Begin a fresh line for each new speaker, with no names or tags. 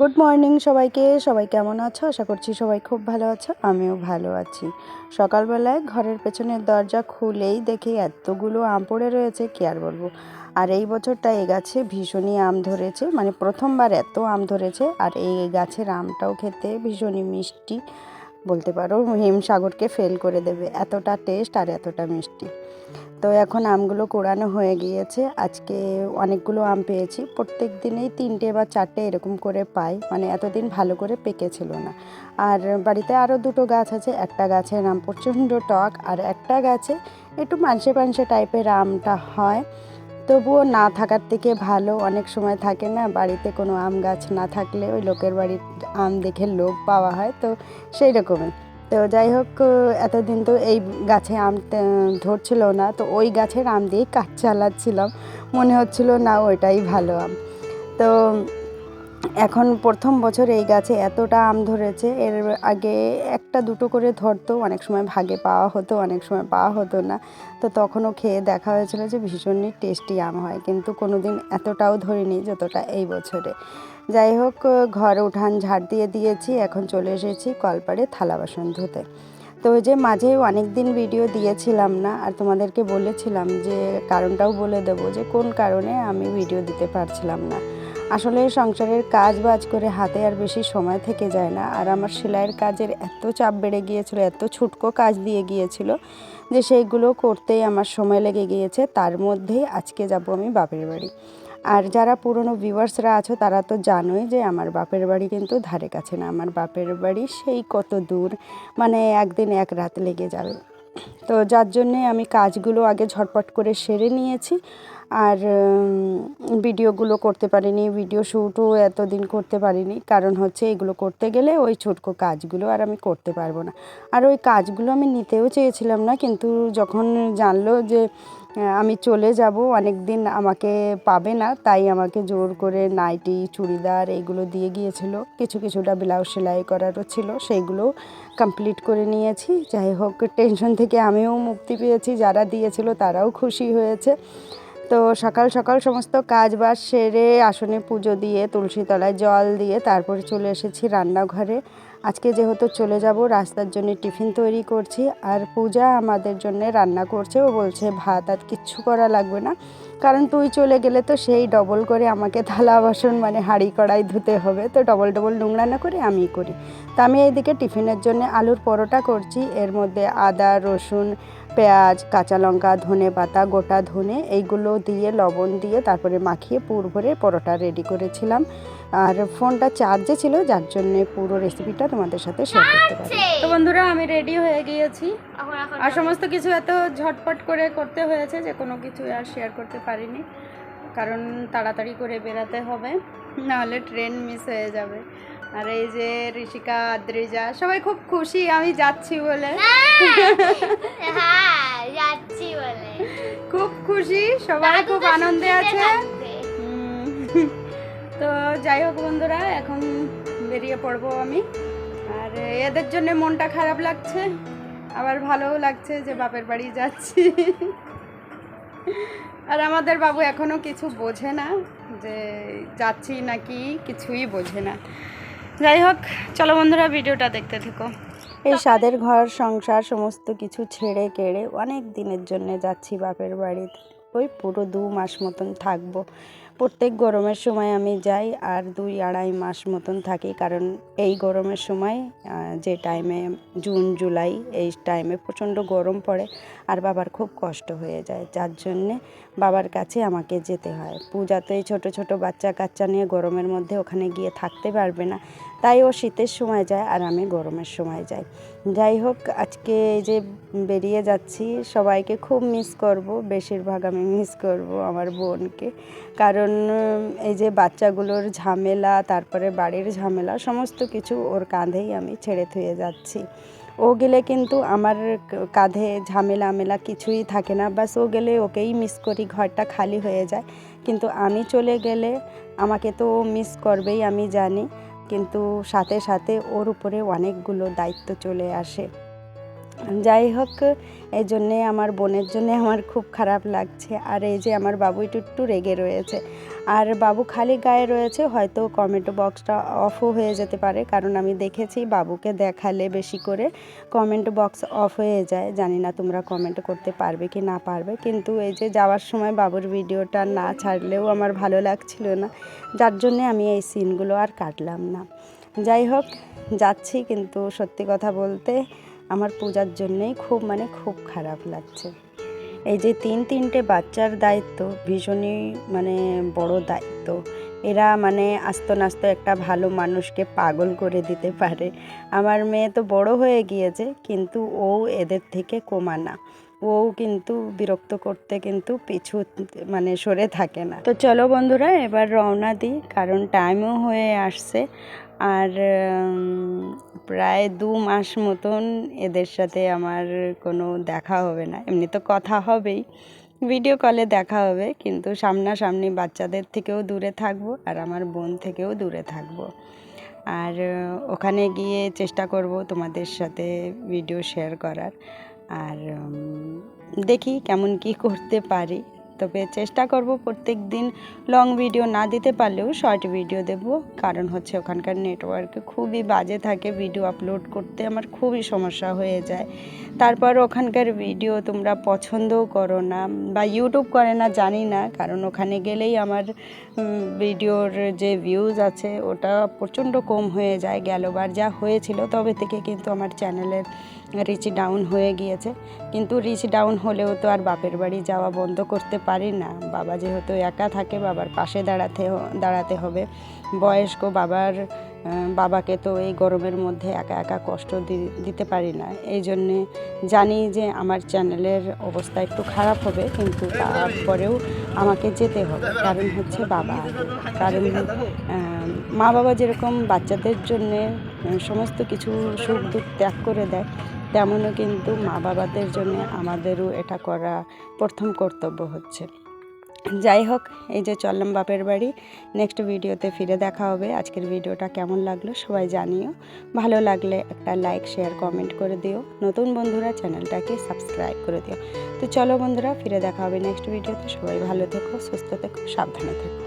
Good morning সবাইকে। সবাই কেমন আছো? আশা করছি সবাই খুব ভালো আছো, আমিও ভালো আছি। সকালবেলায় ঘরের পেছনের দরজা খুলেই দেখি এতগুলো আম পড়ে রয়েছে, কি আর বলব? আর এই বছরটা এই গাছে ভীষণই আম ধরেছে মানে প্রথমবার এত আম ধরেছে, আর এই গাছের আমটাও খেতে ভীষণই মিষ্টি, বলতে পারো হিমসাগরকে ফেল করে দেবে, এতটা টেস্ট আর এতটা মিষ্টি। তো এখন আমগুলো কোড়ানো হয়ে গিয়েছে। আজকে অনেকগুলো আম পেয়েছি। প্রত্যেক দিনেই তিনটে বা চারটে এরকম করে পাই। মানে এতদিন ভালো করে পেকেছিল না। আর বাড়িতে আরও দুটো গাছ আছে। একটা গাছের আম প্রচণ্ড টক আর একটা গাছে একটু মানসে পানসে টাইপের আমটা হয়। তবুও না থাকার থেকে ভালো। অনেক সময় থাকে না বাড়িতে কোনো আম গাছ না থাকলে ওই লোকের বাড়ির আম দেখে লোভ পাওয়া হয়। তো সেই রকমই তো যাই হোক এতদিন তো এই গাছে আম ধরছিল না, তো ওই গাছের আম দিয়েই কাঠ চালাচ্ছিলাম। মনে হচ্ছিল, না, ওইটাই ভালো আম। তো এখন প্রথম বছর এই গাছে এতটা আম ধরেছে, এর আগে একটা দুটো করে ধরতো, অনেক সময় ভাগে পাওয়া হতো, অনেক সময় পাওয়া হতো না। তো তখনও খেয়ে দেখা হয়েছিল যে ভীষণই টেস্টি আম হয়, কিন্তু কোনো দিন এতটাও ধরিনি যতটা এই বছরে। যাই হোক, ঘর উঠান ঝাড় দিয়ে দিয়েছি, এখন চলে এসেছি কলপাড়ে থালা বাসন ধুতে। তো ওই যে মাঝে অনেক দিন ভিডিও দিয়েছিলাম না, আর তোমাদেরকে বলেছিলাম যে কারণটাও বলে দেবো যে কোন কারণে আমি ভিডিও দিতে পারছিলাম না। আসলে সংসারের কাজ বাজ করে হাতে আর বেশি সময় থেকে যায় না। আর আমার সেলাইয়ের কাজের এত চাপ বেড়ে গিয়েছিল, এত ছুটকো কাজ দিয়ে গিয়েছিল যে সেইগুলো করতেই আমার সময় লেগে গিয়েছে। তার মধ্যেই আজকে যাব আমি বাপের বাড়ি। আর যারা পুরনো ভিউয়ার্সরা আছো, তারা তো জানোই যে আমার বাপের বাড়ি কিন্তু ধারে কাছে না। আমার বাপের বাড়ি সেই কত দূর মানে একদিন এক রাত লেগে যাবে। তো যার জন্যে আমি কাজগুলো আগে ঝটপট করে সেরে নিয়েছি। আর ভিডিওগুলো করতে পারিনি, ভিডিও শ্যুটও এতদিন করতে পারিনি। কারণ হচ্ছে এগুলো করতে গেলে ওই ছোটকো কাজগুলো আর আমি করতে পারব না। আর ওই কাজগুলো আমি নিতেও চেয়েছিলাম না, কিন্তু যখন জানলো যে আমি চলে যাব, অনেক দিন আমাকে পাবে না, তাই আমাকে জোর করে নাইটি, চুড়িদার এইগুলো দিয়ে গিয়েছিল। কিছু কিছুটা ব্লাউজ সেলাই করারও ছিল সেইগুলো কমপ্লিট করে নিয়েছি। যাই হোক, টেনশন থেকে আমিও মুক্তি পেয়েছি, যারা দিয়েছিল তারাও খুশি হয়েছে। তো সকাল সকাল সমস্ত কাজ বাজ সেরে আসনে পুজো দিয়ে তুলসী তলায় জল দিয়ে তারপরে চলে এসেছি রান্নাঘরে। আজকে যেহেতু চলে যাব, রাস্তার জন্য টিফিন তৈরি করছি আর পূজা আমাদের জন্য রান্না করছে। ও বলছে, ভাত আর কিচ্ছু করা লাগবে না। কারণ তুই চলে গেলে তো সেই ডবল করে আমাকে থালা, বাসন মানে হাঁড়ি, কড়াই ধুতে হবে। তো ডবল ডবল নোংরা না করে আমি করি। তো আমি এইদিকে টিফিনের জন্য আলুর পরোটা করছি। এর মধ্যে আদা, রসুন পেঁয়াজ কাঁচা লঙ্কা ধনে পাতা গোটা ধনে এইগুলো দিয়ে লবণ দিয়ে তারপরে মাখিয়ে পুর ভরে পরোটা রেডি করেছিলাম। আর ফোনটা চার্জে ছিল যার জন্য পুরো রেসিপিটা তোমাদের সাথে শেয়ার করতে পারি। তো বন্ধুরা আমি রেডি হয়ে গিয়েছি। আর সমস্ত কিছু এত ঝটপট করে করতে হয়েছে যে কোনো কিছু আর শেয়ার করতে পারিনি। কারণ তাড়াতাড়ি করে বেরাতে হবে। নাহলে ট্রেন মিস হয়ে যাবে। আর এই যে ঋষিকা আদ্রিজা সবাই খুব খুশি আমি যাচ্ছি বলে।
হ্যাঁ যাচ্ছি বলে।
খুব খুশি সবাই খুব আনন্দে আছে। তো যাই হোক বন্ধুরা এখন বেরিয়ে পড়ব আমি। আর এদের জন্য মনটা খারাপ লাগছে। আবার ভালোও লাগছে যে বাপের বাড়ি যাচ্ছি। আর আমাদের বাবু এখনও কিছু বোঝে না। যে যাচ্ছি নাকি কিছুই বোঝে না। যাই হোক, চলো বন্ধুরা ভিডিওটা দেখতে থেকো। এই স্বাদের ঘর, সংসার, সমস্ত কিছু ছেড়ে কেড়ে অনেক দিনের জন্য যাচ্ছি বাপের বাড়িতে। ওই পুরো দু মাস মতন থাকব। প্রত্যেক গরমের সময় আমি যাই আর দুই আড়াই মাস মতন থাকি, কারণ এই গরমের সময় যে টাইমে জুন জুলাই এই টাইমে প্রচণ্ড গরম পড়ে আর বাবার খুব কষ্ট হয়ে যায়। যার জন্যে বাবার কাছে আমাকে যেতে হয়। পূজাতে ছোটো ছোটো বাচ্চা কাচ্চা নিয়ে গরমের মধ্যে ওখানে গিয়ে থাকতে পারবে না, তাই ও শীতের সময় যায় আর আমি গরমের সময় যাই। যাই হোক, আজকে যে বেরিয়ে যাচ্ছি, সবাইকে খুব মিস করব, বেশিরভাগ আমি মিস করব আমার বোনকে, কারণ উম, এই যে বাচ্চাগুলোর ঝামেলা তারপরে বাড়ির ঝামেলা সমস্ত কিছু ওর কাঁধেই আমি ছেড়ে থুয়ে যাচ্ছি। ও গেলে কিন্তু আমার কাঁধে ঝামেলা মেলা কিছুই থাকে না। বাস ও গেলে ওকেই মিস করি ঘরটা খালি হয়ে যায়। কিন্তু আমি চলে গেলে আমাকে তো মিস করবেই আমি জানি। কিন্তু সাথে সাথে ওর উপরে অনেকগুলো দায়িত্ব চলে আসে। যাই হোক এই জন্যে আমার বোনের জন্যে আমার খুব খারাপ লাগছে। আর এই যে আমার বাবু একটু একটু রেগে রয়েছে। আর বাবু খালি গায়ে রয়েছে, হয়তো কমেন্ট বক্সটা অফও হয়ে যেতে পারে। কারণ আমি দেখেছি বাবুকে দেখালে বেশি করে কমেন্ট বক্স অফ হয়ে যায়। জানি না তোমরা কমেন্ট করতে পারবে কি না পারবে। কিন্তু এই যে যাওয়ার সময় বাবুর ভিডিওটা না ছাড়লেও আমার ভালো লাগছিল না। যার জন্যে আমি এই সিনগুলো আর কাটলাম না। যাই হোক যাচ্ছি কিন্তু সত্যি কথা বলতে আমার পূজার জন্যেই খুব মানে খুব খারাপ লাগছে। এই যে তিন তিনটে বাচ্চার দায়িত্ব, ভীষণই মানে বড় দায়িত্ব। এরা মানে আস্ত নাস্ত একটা ভালো মানুষকে পাগল করে দিতে পারে। আমার মেয়ে তো বড় হয়ে গিয়েছে, কিন্তু ও এদের থেকে কমা না। ও কিন্তু বিরক্ত করতে কিন্তু পিছু মানে সরে থাকে না। তো চলো বন্ধুরা, এবার রওনা দিই, কারণ টাইমও হয়ে আসছে। আর প্রায় দু মাস মতন এদের সাথে আমার কোনো দেখা হবে না। এমনি তো কথা হবেই ভিডিও কলে দেখা হবে, কিন্তু সামনাসামনি বাচ্চাদের থেকেও দূরে থাকব আর আমার বোন থেকেও দূরে থাকব। আর, ওখানে গিয়ে চেষ্টা করব তোমাদের সাথে ভিডিও শেয়ার করার। আর দেখি কেমন কি করতে পারি। তবে চেষ্টা করব প্রত্যেক দিন লং ভিডিও না দিতে পারলেও শর্ট ভিডিও দেব। কারণ হচ্ছে ওখানকার নেটওয়ার্কে খুবই বাজে থাকে ভিডিও আপলোড করতে আমার খুবই সমস্যা হয়ে যায়। তারপর ওখানকার ভিডিও তোমরা পছন্দও করো না বা ইউটিউব করে না, জানি না। কারণ ওখানে গেলেই আমার ভিডিওর যে ভিউজ আছে, ওটা প্রচণ্ড কম হয়ে যায় গেলবার যা হয়েছিল। তবে থেকে কিন্তু আমার চ্যানেলের রিচ ডাউন হয়ে গিয়েছে। কিন্তু রিচ ডাউন হলেও তো আর বাপের বাড়ি যাওয়া বন্ধ করতে পারি না। বাবা যেহেতু একা থাকে, বাবার পাশে দাঁড়াতে দাঁড়াতে হবে। বয়স্ক বাবার বাবাকে তো এই গরমের মধ্যে একা একা কষ্ট দিতে পারি না। এই জন্যে জানি যে আমার চ্যানেলের অবস্থা একটু খারাপ হবে, কিন্তু তারপরেও আমাকে যেতে হবে। কারণ হচ্ছে বাবা। কারণ মা বাবা যেরকম বাচ্চাদের জন্যে সমস্ত কিছু সুখ দুঃখ ত্যাগ করে দেয়, তেমনও কিন্তু মা বাবাদের জন্য আমাদেরও এটা করা প্রথম কর্তব্য হচ্ছে। যাই হোক, এই যে চললাম বাপের বাড়ি। নেক্সট ভিডিওতে ফিরে দেখা হবে। আজকের ভিডিওটা কেমন লাগল সবাই জানিও। ভালো লাগলে একটা লাইক শেয়ার কমেন্ট করে দিও। নতুন বন্ধুরা চ্যানেলটাকে সাবস্ক্রাইব করে দিও। তো চলো বন্ধুরা, ফিরে দেখা হবে নেক্সট ভিডিওতে সবাই ভালো থেকো, সুস্থ থেকো, সাবধানে থেকো।